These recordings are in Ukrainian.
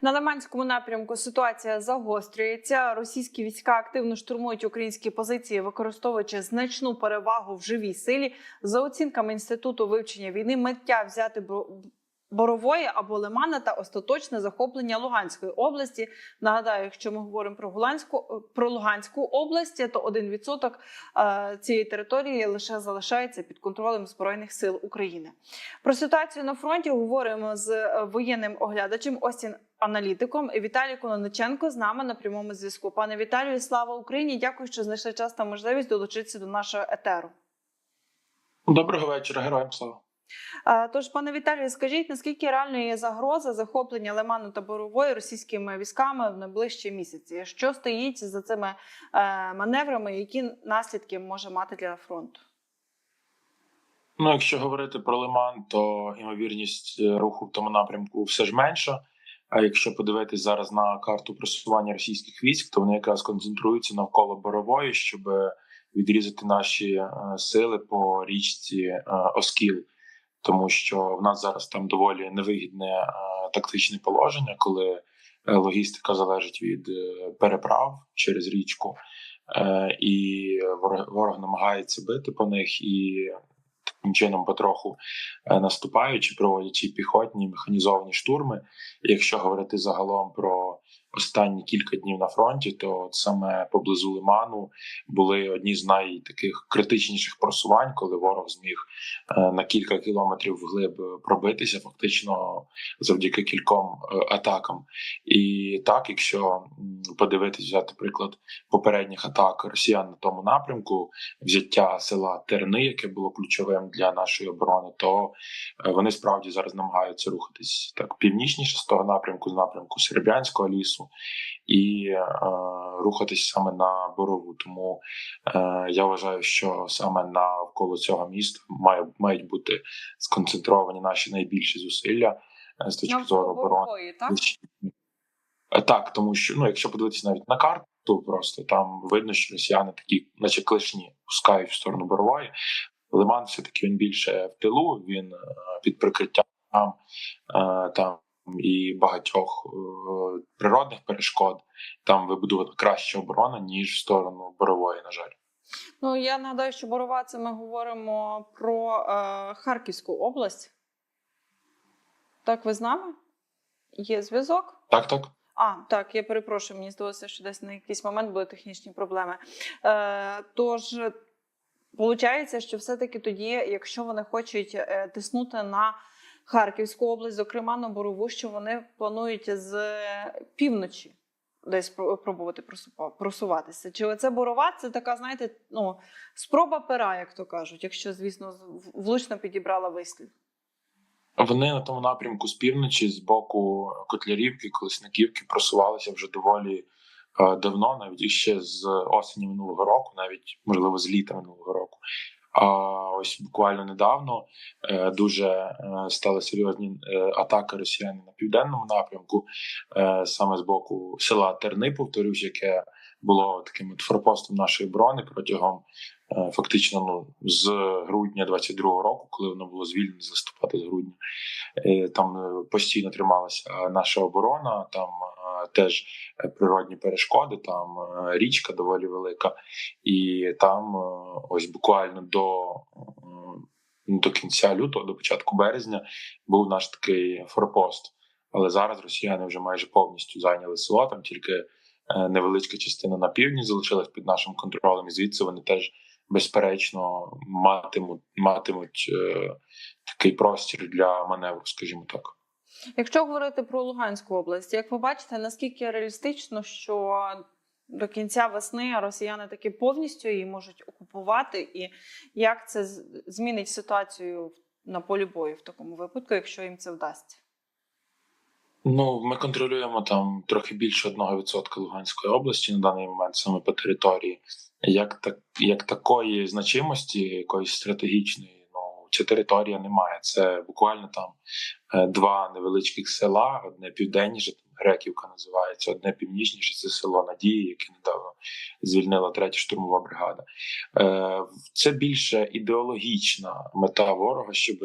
На Лиманському напрямку ситуація загострюється. Російські війська активно штурмують українські позиції, використовуючи значну перевагу в живій силі. За оцінками інституту вивчення війни, миття взяти Бо- Борової або Лимана та остаточне захоплення Луганської області. Нагадаю, якщо ми говоримо про Луганську про Луганську область, то 1% е, цієї території лише залишається під контролем збройних сил України. Про ситуацію на фронті говоримо з е, воєнним оглядачем Остін аналітиком Віталій Конониченко з нами на прямому зв'язку. Пане Віталію, слава Україні! Дякую, що знайшли час та можливість долучитися до нашого етеру. Доброго вечора, героям слава. Тож, пане Віталію, скажіть, наскільки реальною є загроза захоплення Лиману та Борової російськими військами в найближчі місяці? Що стоїть за цими е, маневрами? Які наслідки може мати для фронту? Ну, якщо говорити про Лиман, то ймовірність е, руху в тому напрямку все ж менша. А якщо подивитись зараз на карту просування російських військ, то вони якраз концентруються навколо борової, щоб відрізати наші е, сили по річці е, Оскіл, тому що в нас зараз там доволі невигідне е, тактичне положення, коли е, логістика залежить від е, переправ через річку, е, і ворог намагається бити по них і таким чином потроху е, наступаючи, проводячи піхотні механізовані штурми. Якщо говорити загалом про останні кілька днів на фронті, то саме поблизу Лиману були одні з найтаких критичніших просувань, коли ворог зміг е, на кілька кілометрів вглиб пробитися, фактично завдяки кільком е, атакам. І так, якщо м, подивитись, взяти приклад попередніх атак росіян на тому напрямку, взяття села Терни, яке було ключовим для нашої оборони, то е, вони справді зараз намагаються рухатись так північніше з того напрямку, з напрямку Серебрянського лісу, і е, рухатись саме на борову. Тому е, я вважаю, що саме навколо цього міста має мають бути сконцентровані наші найбільші зусилля е, з точки зору оборони. Так? Е, Так, тому що ну, якщо подивитися навіть на карту, просто там видно, що росіяни такі, наче клишні, пускають в сторону Борової. Лиман все-таки він більше в тилу, він е, під прикриттям там і багатьох е, природних перешкод. Там вибудована краща оборона, ніж в сторону Борової, на жаль. Ну я нагадаю, що Борова це ми говоримо про е, Харківську область. Так, ви з нами? Є зв'язок? Так, так. А, так, я перепрошую, мені здалося, що десь на якийсь момент були технічні проблеми. Е, тож, виходить, що все-таки тоді, якщо вони хочуть е, тиснути на Харківську область, зокрема на Борову, що вони планують з півночі десь пробувати просуватися. Чи оце Борова це така, знаєте, ну, спроба пера, як то кажуть, якщо, звісно, влучно підібрала вислів. Вони на тому напрямку з півночі, з боку Котлярівки, Колесниківки просувалися вже доволі е, давно, навіть ще з осені минулого року, навіть можливо з літа минулого року. А ось буквально недавно е, дуже е, стали серйозні е, атаки росіян на південному напрямку, саме з боку села Терни, повторюсь, яке було таким форпостом нашої оборони протягом фактично ну, з грудня 22-го року, коли воно було звільнено з листопада з грудня. Там постійно трималася наша оборона, там теж е, природні перешкоди, там е, річка доволі велика, і там е, ось буквально до, до кінця лютого, до початку березня, був наш такий форпост. Але зараз росіяни вже майже повністю зайняли село. Там тільки невеличка частина на півдні залишилась під нашим контролем, і звідси вони теж безперечно матимуть матимуть е, такий простір для маневру, скажімо так. Якщо говорити про Луганську область, як ви бачите, наскільки реалістично, що до кінця весни росіяни таки повністю її можуть окупувати, і як це змінить ситуацію на полі бою в такому випадку, якщо їм це вдасться? Ну, ми контролюємо там трохи більше 1% Луганської області на даний момент саме по території. Як так, як такої значимості, якоїсь стратегічної, ця територія не має. Це буквально там е, два невеличких села, одне південніше, там Греківка називається, одне північніше це село Надії, яке недавно звільнила третя штурмова бригада. Е, Це більше ідеологічна мета ворога, щоб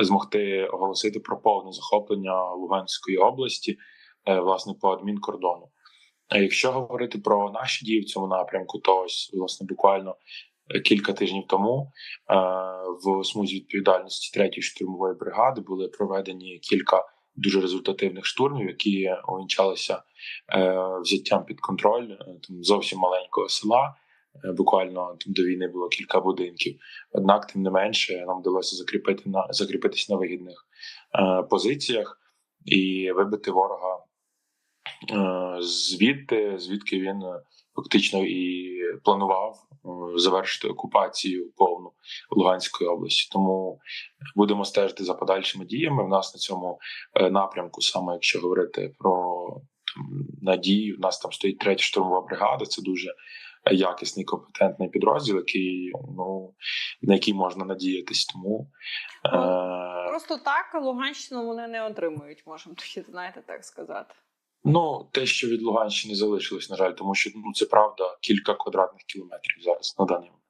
змогти оголосити про повне захоплення Луганської області. е, власне по адмінкордону. Якщо говорити про наші дії в цьому напрямку, то ось власне буквально кілька тижнів тому е, в смузі відповідальності третьої штурмової бригади були проведені кілька дуже результативних штурмів, які увінчалися е, взяттям під контроль е, там зовсім маленького села. Буквально там до війни було кілька будинків. Однак, тим не менше, нам вдалося закріпити на закріпитись на вигідних позиціях і вибити ворога звідти, звідки він е, фактично і планував е, завершити окупацію повну Луганської області. Тому будемо стежити за подальшими діями. В нас на цьому е, напрямку, саме якщо говорити про там, надію, в нас там стоїть третя штурмова бригада. Це дуже якісний компетентний підрозділ, який ну на який можна надіятись. Тому е, Просто так Луганщину вони не отримують, можемо тоді, знаєте, так сказати. Ну те, що від Луганщини залишилось, на жаль, тому що ну це правда кілька квадратних кілометрів зараз на даний момент.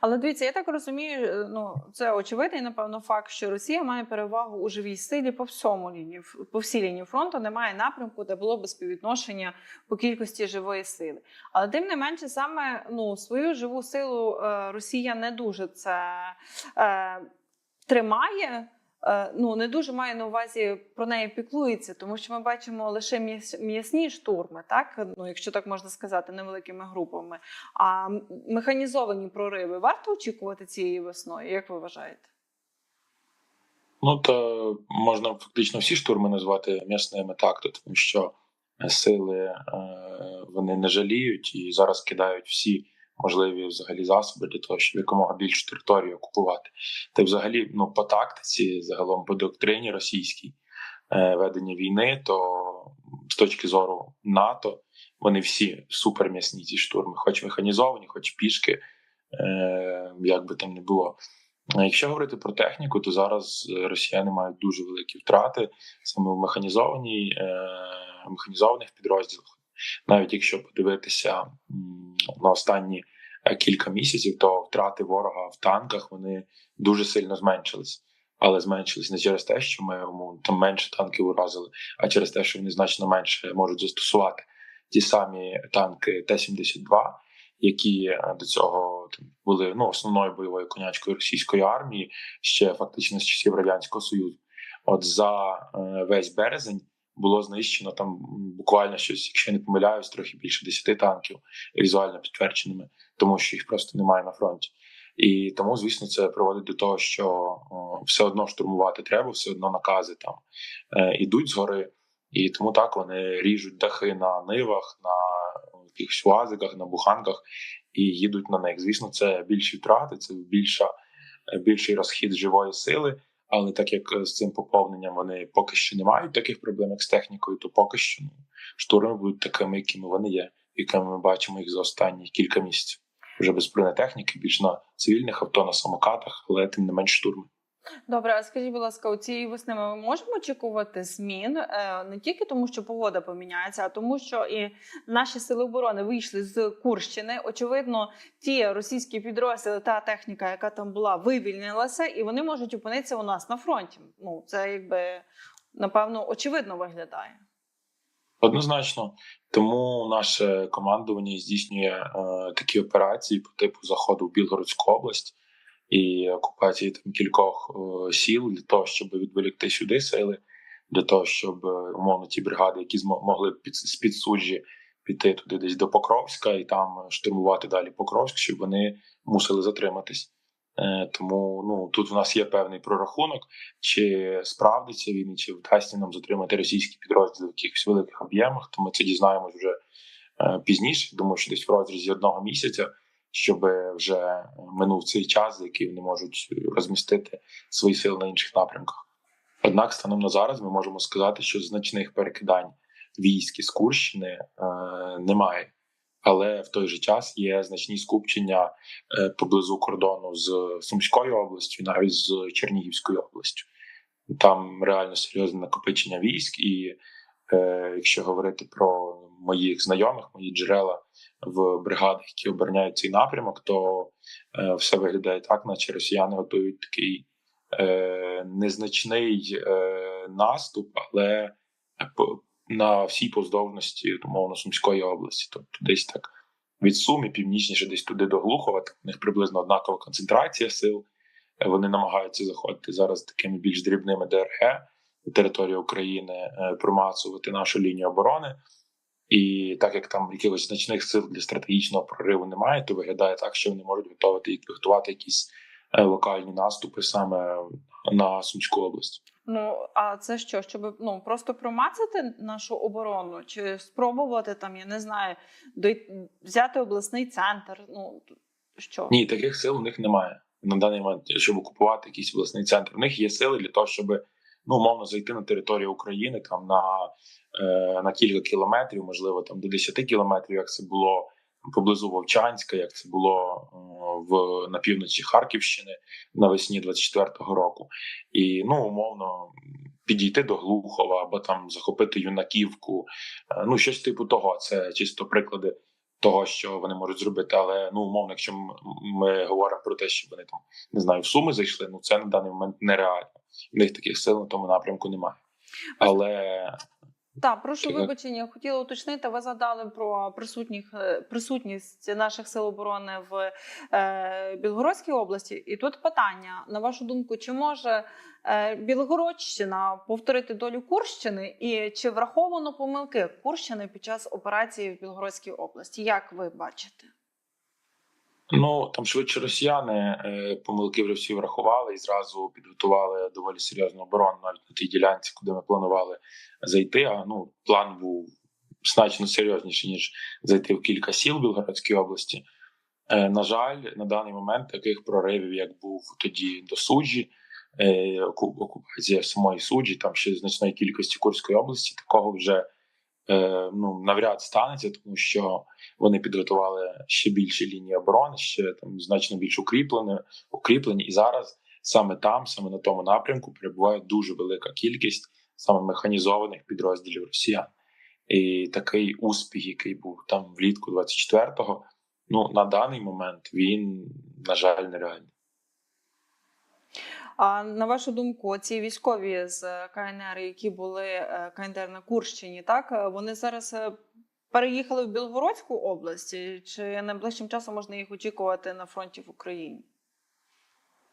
Але дивіться, я так розумію, е, ну це очевидний, напевно, факт, що Росія має перевагу у живій силі по всьому лінії, по всій лінії фронту. Немає напрямку, де було б співвідношення по кількості живої сили. Але тим не менше, саме ну свою живу силу е, Росія не дуже це е, тримає. Е, Ну, не дуже має на увазі про неї піклується, тому що ми бачимо лише м'яс- м'ясні штурми, так ну якщо так можна сказати, невеликими групами. А механізовані прориви варто очікувати цієї весною, як ви вважаєте? Ну то можна фактично всі штурми назвати м'ясними такто, тому що сили е, вони не жаліють і зараз кидають всі можливі взагалі засоби для того, щоб якомога більшу територію окупувати. Та взагалі, ну по тактиці, загалом по доктрині російській е, ведення війни, то з точки зору НАТО вони всі суперм'ясні ці штурми, хоч механізовані, хоч пішки, е, як би там не було. Якщо говорити про техніку, то зараз росіяни мають дуже великі втрати саме в механізованій е, механізованих підрозділах. Навіть якщо подивитися на останні е, кілька місяців, то втрати ворога в танках вони дуже сильно зменшились. Але зменшились не через те, що ми йому там менше танків уразили, а через те, що вони значно менше можуть застосувати ті самі танки Т-72, які е, до цього там, були ну, основною бойовою конячкою російської армії ще фактично з часів радянського союзу. От за е, весь березень було знищено там буквально щось, якщо я не помиляюсь, трохи більше 10 танків візуально підтвердженими, тому що їх просто немає на фронті. І тому, звісно, це приводить до того, що все одно штурмувати треба, все одно накази там е, ідуть згори, і тому так вони ріжуть дахи на нивах, на якихось уазиках, на буханках і їдуть на них. Звісно, це більші втрати, це більша, більший розхід живої сили. Але так як з цим поповненням вони поки що не мають таких проблем, як з технікою, то поки що ну, штурми будуть такими, якими вони є, якими ми бачимо їх за останні кілька місяців. Вже без бронетехніки, більш на цивільних авто, на самокатах, але тим не менш штурми. Добре, а скажіть, будь ласка, у цієї весни ми можемо очікувати змін е, не тільки тому, що погода поміняється, а тому, що і наші сили оборони вийшли з Курщини. Очевидно, ті російські підрозділи та техніка, яка там була, вивільнилася, і вони можуть опинитися у нас на фронті. Ну це якби напевно очевидно виглядає. Однозначно, тому наше командування здійснює е, такі операції по типу заходу в Білгородську область і окупації там кількох е, сіл для того, щоб відволікти сюди сили, для того, щоб е, умовно ті бригади, які змо- могли під з під суджі піти туди десь до Покровська і там штурмувати далі Покровськ, щоб вони мусили затриматись. Е, Тому ну тут в нас є певний прорахунок, чи справдиться він, чи вдасться нам затримати російські підрозділи в якихось великих об'ємах. То ми це дізнаємось вже пізніше. Думаю, що десь в розрізі одного місяця, щоб вже минув цей час, за який вони можуть розмістити свої сили на інших напрямках. Однак, станом на зараз, ми можемо сказати, що значних перекидань військ із Курщини е, немає. Але в той же час є значні скупчення е, поблизу кордону з Сумською областю, навіть з Чернігівською областю. Там реально серйозне накопичення військ, і е, якщо говорити про моїх знайомих, мої джерела в бригадах, які обороняють цей напрямок, то е, все виглядає так, наче росіяни готують такий е, незначний е, наступ, але по- на всій повздовності умовно Сумської області, тобто десь так від Суми, північніше, десь туди до Глухова. Так, у них приблизно однакова концентрація сил. Е, Вони намагаються заходити зараз такими більш дрібними ДРГ на територію України, е, промацувати нашу лінію оборони. І так як там якихось значних сил для стратегічного прориву немає, то виглядає так, що вони можуть готувати готувати якісь е, локальні наступи саме на Сумську область. Ну а це що? Щоб ну просто промацати нашу оборону, чи спробувати там, я не знаю, дой... взяти обласний центр? Ну що? Ні, таких сил у них немає на даний момент, щоб окупувати якийсь обласний центр. У них є сили для того, щоб ну умовно зайти на територію України там на, е, на кілька кілометрів, можливо, там до 10 кілометрів, як це було поблизу Вовчанська, як це було е, в на півночі Харківщини навесні 24-го року, і ну умовно підійти до Глухова або там захопити юнаківку. Е, ну щось типу того. Це чисто приклади того, що вони можуть зробити. Але ну умовно, якщо ми говоримо про те, що вони там не знаю, в суми зайшли, ну це на даний момент нереально. В них таких сил на тому напрямку немає. Але Так, прошу вибачення. Хотіла уточнити. Ви згадали про присутніх е, присутність наших сил оборони в е, Білгородській області. І тут питання: на вашу думку, чи може е, Білгородщина повторити долю Курщини, і чи враховано помилки Курщини під час операції в Білгородській області? Як ви бачите? Ну там швидше росіяни е, помилки вже всі врахували і зразу підготували доволі серйозну оборону навіть на тій ділянці, куди ми планували зайти. А ну план був значно серйозніший ніж зайти в кілька сіл Білгородській області. Е, на жаль, на даний момент таких проривів, як був тоді до суджі, е, окупація самої суджі, там ще значної кількості Курської області, такого вже ну навряд станеться, тому що вони підготували ще більші лінії оборони, ще там значно більш укріплені, укріплені. І зараз саме там, саме на тому напрямку, перебуває дуже велика кількість саме механізованих підрозділів росіян. І такий успіх, який був там влітку 24-го, ну на даний момент він, на жаль, нереальний. А на вашу думку, ці військові з КНР, які були е, КНДР на Курщині, так е, вони зараз е, переїхали в Білгородську область, чи найближчим часом можна їх очікувати на фронті в Україні?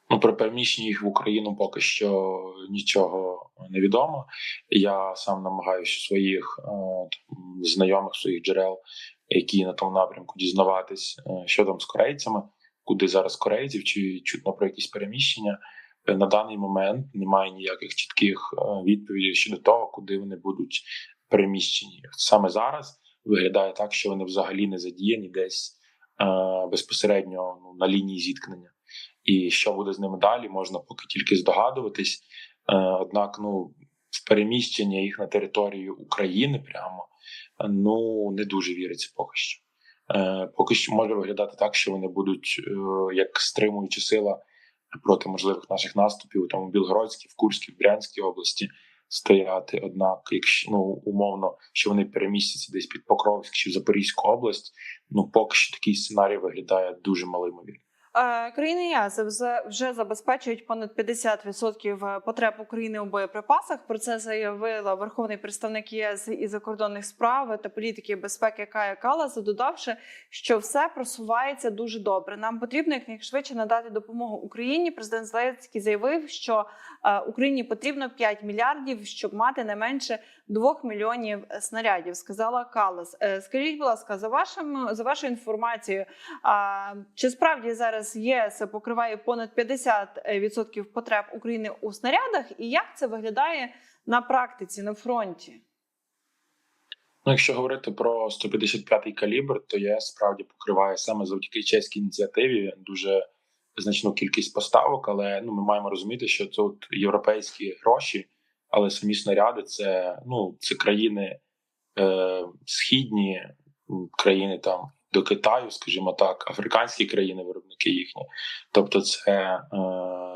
Ну, про переміщення їх в Україну поки що нічого не відомо. Я сам намагаюся своїх там, знайомих, своїх джерел, які на тому напрямку дізнаватись, що там з корейцями, куди зараз корейців, чи чутно про якісь переміщення. На даний момент немає ніяких чітких е, відповідей щодо того, куди вони будуть переміщені. Саме зараз виглядає так, що вони взагалі не задіяні десь е, безпосередньо ну, на лінії зіткнення. І що буде з ними далі, можна поки тільки здогадуватись. Е, однак, ну переміщення їх на територію України прямо ну не дуже віриться поки що. Е, Поки що може виглядати так, що вони будуть е, як стримуюча сила проти можливих наших наступів у Білгородській, в Курській, в Брянській області стояти. Однак, якщо ну умовно, що вони перемістяться десь під Покровськ чи Запорізьку область, ну поки що такий сценарій виглядає дуже малоймовірно. Е, Країни ЄС вже- забезпечують понад 50% потреб України у боєприпасах. Про це заявила верховний представник ЄС із закордонних справ та політики безпеки Кая Калас, додавши, що все просувається дуже добре. Нам потрібно якнайшвидше надати допомогу Україні. Президент Зеленський заявив, що е, Україні потрібно 5 мільярдів, щоб мати не менше 2 мільйонів снарядів. Сказала Калас. Е, Скажіть, будь ласка, за вашим за вашою інформацією. А чи справді зараз ЄС покриває понад 50% потреб України у снарядах? І як це виглядає на практиці на фронті? Ну, якщо говорити про 155-й калібр, то ЄС справді покриває саме завдяки чеській ініціативі дуже значну кількість поставок. Але ну ми маємо розуміти, що тут європейські гроші, але самі снаряди це ну це країни е, східні країни там до Китаю, скажімо так, африканські країни, виробники їхні. Тобто, це е,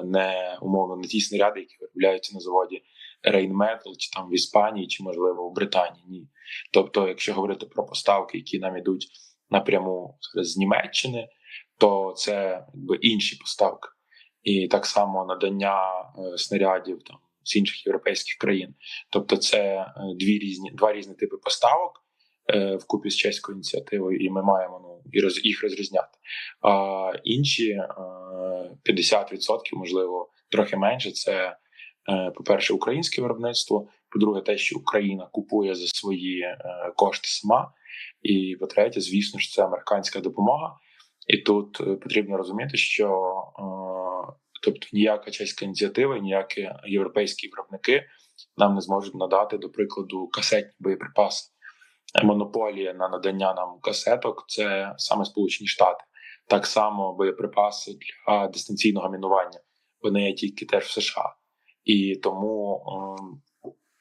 не умовно не ті снаряди, які виробляються на заводі Rheinmetall, чи там в Іспанії, чи можливо в Британії. Ні. Тобто, якщо говорити про поставки, які нам ідуть напряму з Німеччини, то це якби інші поставки, і так само надання е, снарядів там з інших європейських країн. Тобто, це е, дві різні два різні типи поставок е, вкупі з чеською ініціативою, і ми маємо ну і роз, їх розрізняти. А інші е, 50%, можливо, трохи менше. Це е, по-перше, українське виробництво. По-друге, те, що Україна купує за свої е, кошти сама. І по-третє, звісно ж, це американська допомога. І тут е, потрібно розуміти, що е, тобто ніяка чеська ініціатива, ніякі європейські виробники нам не зможуть надати, до прикладу, касетні боєприпаси. Монополія на надання нам касеток це саме Сполучені Штати. Так само боєприпаси для дистанційного мінування. Вони є тільки теж в США. І тому,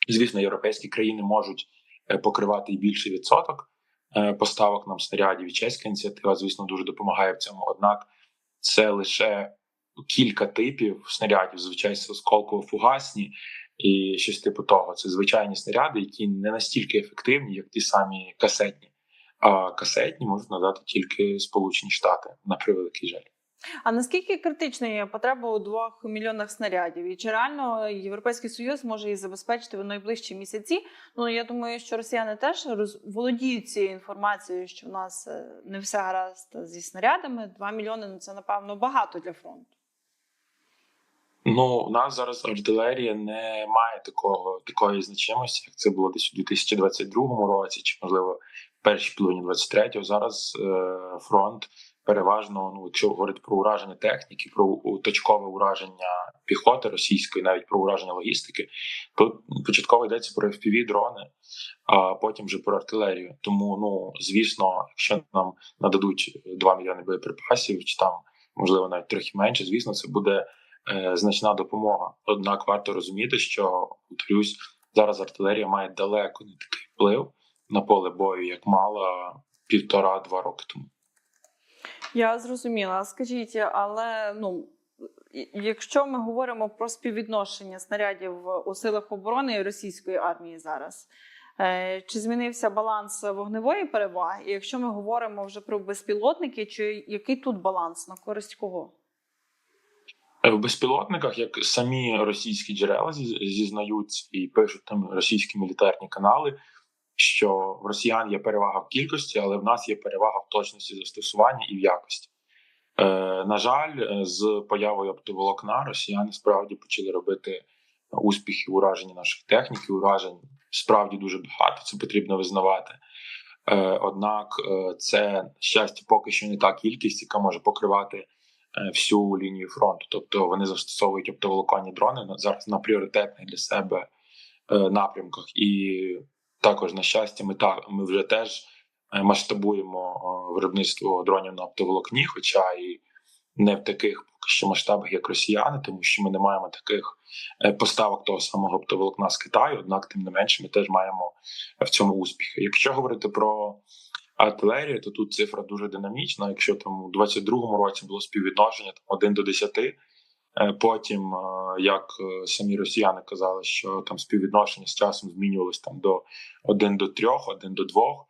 звісно, європейські країни можуть е, покривати і більший відсоток е, поставок нам снарядів. І чеська ініціатива, звісно, дуже допомагає в цьому. Однак це лише кілька типів снарядів, звичайно, осколково-фугасні і щось типу того. Це звичайні снаряди, які не настільки ефективні, як ті самі касетні. А касетні можуть надати тільки Сполучені Штати на превеликий жаль. А наскільки критична є потреба у двох мільйонах снарядів? І чи реально Європейський Союз може їх забезпечити в найближчі місяці? Ну я думаю, що росіяни теж роз... володіють цією інформацією, що в нас е, не все гаразд зі снарядами. Два мільйони ну це напевно багато для фронту. Ну, у нас зараз артилерія не має такого такої значимості, як це було десь у 2022 році, чи можливо в першій половині 23-го. Зараз е, фронт переважно, ну якщо говорити про ураження техніки, про точкове ураження піхоти російської, навіть про ураження логістики, то початково йдеться про fpv дрони, а потім вже про артилерію. Тому, ну звісно, якщо нам нададуть 2 мільйони боєприпасів, чи там можливо навіть трохи менше, звісно, це буде значна допомога. Однак варто розуміти, що повторюсь, зараз артилерія має далеко не такий вплив на поле бою, як мала півтора-два роки тому. Я зрозуміла. Скажіть, але ну. Якщо ми говоримо про співвідношення снарядів у силах оборони російської армії зараз, е, чи змінився баланс вогневої переваги? І якщо ми говоримо вже про безпілотники, чи який тут баланс на користь кого? Е, В безпілотниках, як самі російські джерела зі- зізнаються і пишуть там російські мілітарні канали, що в росіян є перевага в кількості, але в нас є перевага в точності застосування і в якості. Е, на жаль, е, з появою оптоволокна росіяни справді почали робити успіхи в ураженні наших технік, і уражень справді дуже багато. Це потрібно визнавати. Е, однак, е, це щастя поки що не та кількість, яка може покривати всю лінію фронту. Тобто вони застосовують оптоволоконні дрони зараз на пріоритетних для себе е, напрямках. І також, на щастя, ми та ми вже теж е, масштабуємо е, виробництво дронів на оптоволокні, хоча і не в таких поки що масштабах, як росіяни, тому що ми не маємо таких е, поставок того самого оптоволокна з Китаю. Однак, тим не менше, ми теж маємо в цьому успіхи. Якщо говорити про артилерію, то тут цифра дуже динамічна. Якщо там у 22-му році було співвідношення там 1 до 10, е, потім, е, як е, самі росіяни казали, що там співвідношення з часом змінювалось там до 1 до 3, 1 до 2.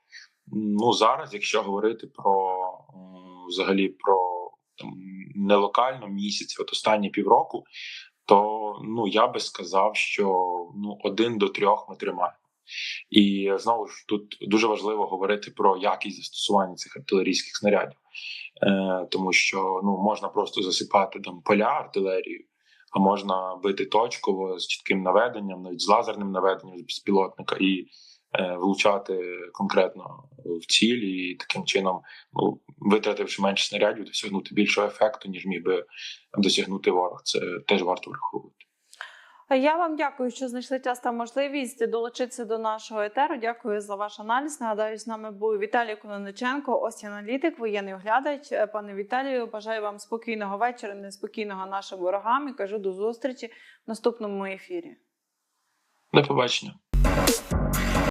Ну зараз, якщо говорити про взагалі про там не локально місяць, от останні півроку, то ну я би сказав, що ну один до трьох ми тримаємо. І знову ж тут дуже важливо говорити про якість застосування цих артилерійських снарядів, е, тому що ну можна просто засипати там поля артилерією, а можна бити точково з чітким наведенням, навіть з лазерним наведенням з безпілотника і е, влучати конкретно в ціль, і таким чином, ну витративши менше снарядів, досягнути більшого ефекту, ніж міг би досягнути ворог. Це теж варто враховувати. Я вам дякую, що знайшли час та можливість долучитися до нашого етеру. Дякую за ваш аналіз. Нагадаю, з нами був Віталій Конониченко, ось аналітик, воєнний оглядач. Е, Пане Віталію, бажаю вам спокійного вечора, неспокійного нашим ворогам і кажу до зустрічі в наступному ефірі. До побачення.